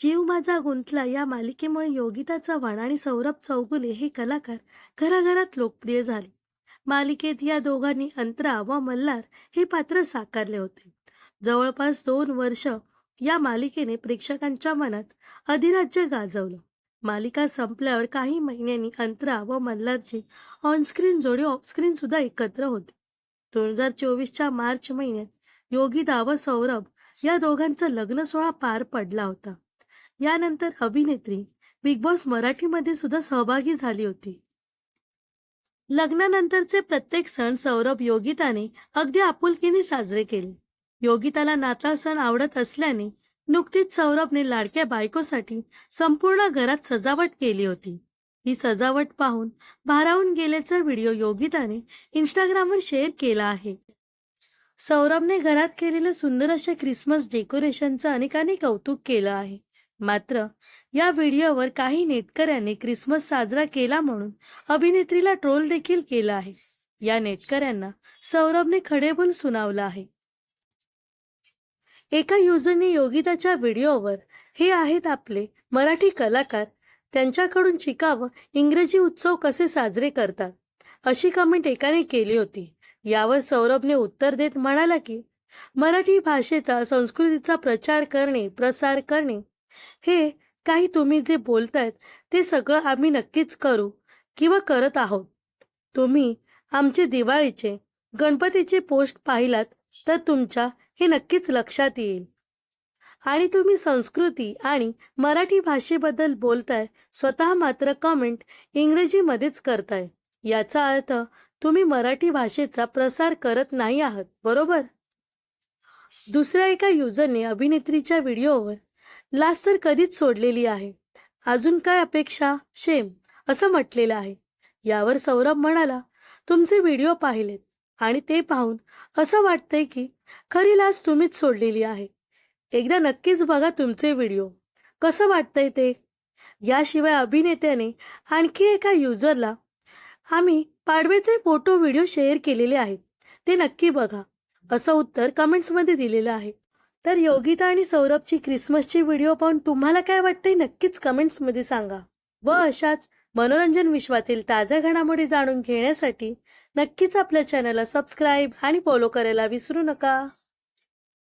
जीव माझा गुंतला या मालिकेमुळे योगिता चव्हाण आणि सौरभ चौगुले हे कलाकार घराघरात लोकप्रिय झाले. मालिकेत या दोघांनी अंतरा व मल्हार हे पात्र साकारले होते. जवळपास दोन वर्ष या मालिकेने प्रेक्षकांच्या मनात अधिराज्य गाजवलं. मालिका संपल्यावर काही महिन्यांनी अंतरा व मल्हारची ऑनस्क्रीन जोडी ऑफस्क्रीन सुद्धा एकत्र होती. दोन हजार चोवीसच्या मार्च महिन्यात योगिता व सौरभ या दोघांचा लग्न सोहळा पार पडला होता. यानंतर अभिनेत्री बिग बॉस मराठीमध्ये सुद्धा सहभागी झाली होती. लग्नानंतरचे प्रत्येक सण सौरभ योगिताने अगदी आपुलकीने साजरे केले. योगिताला नाताळ सण आवडत असल्याने नुकतीच सौरभने लाडक्या बायकोसाठी संपूर्ण घरात सजावट केली होती. ही सजावट पाहून भारावून गेल्याचा व्हिडिओ योगिताने इंस्टाग्रामवर शेअर केला आहे. सौरभने घरात केलेलं सुंदर अशा क्रिसमस डेकोरेशनचं अनेकांनी कौतुक केलं आहे. मात्र या व्हिडिओवर काही नेटकऱ्यांनी क्रिसमस साजरा केला म्हणून अभिनेत्रीला ट्रोल देखील केला आहे. या नेटकऱ्यांना सौरभने खडेबोल सुनावलं आहे. एका युजरने योगिताच्या व्हिडिओवर हे आहेत आपले मराठी कलाकार त्यांच्याकडून शिकावं इंग्रजी उत्सव कसे साजरे करतात? अशी कमेंट एकाने केली होती. यावर सौरभने उत्तर देत म्हणाला की मराठी भाषेचा संस्कृतीचा प्रचार करणे प्रसार करणे हे काही तुम्ही जे बोलतायत ते सगळं आम्ही नक्कीच करू किंवा करत आहोत. तुम्ही आमचे दिवाळीचे गणपतीचे पोस्ट पाहिलात तर तुमच्या हे नक्कीच लक्षात येईल. आणि तुम्ही संस्कृती आणि मराठी भाषेबद्दल बोलताय स्वतः मात्र कमेंट इंग्रजीमध्येच करताय. याचा अर्थ तुम्ही मराठी भाषेचा प्रसार करत नाही आहात बरोबर? दुसऱ्या एका युजरने अभिनेत्रीच्या व्हिडिओवर लाज तर कधीच सोडलेली आहे. अजून काय अपेक्षा? शेम असं म्हटलेलं आहे. यावर सौरभ म्हणाला तुमचे व्हिडिओ पाहिलेत आणि ते पाहून असं वाटतंय की खरी लाज तुम्हीच सोडलेली आहे. एकदा नक्कीच बघा तुमचे व्हिडिओ. कसं वाटतंय ते? याशिवाय अभिनेत्याने आणखी एका युजरला आम्ही पाडव्याचे फोटो व्हिडिओ शेअर केलेले आहेत. ते नक्की बघा असं उत्तर कमेंट्समध्ये दिलेलं आहे. तर योगिता आणि सौरभची क्रिसमसची व्हिडिओ पाहून तुम्हाला काय वाटतंय नक्कीच कमेंट्समध्ये सांगा. व अशाच मनोरंजन विश्वातील ताज्या घडामोडी जाणून घेण्यासाठी नक्कीच आपल्या चॅनलला सबस्क्राईब आणि फॉलो करायला विसरू नका.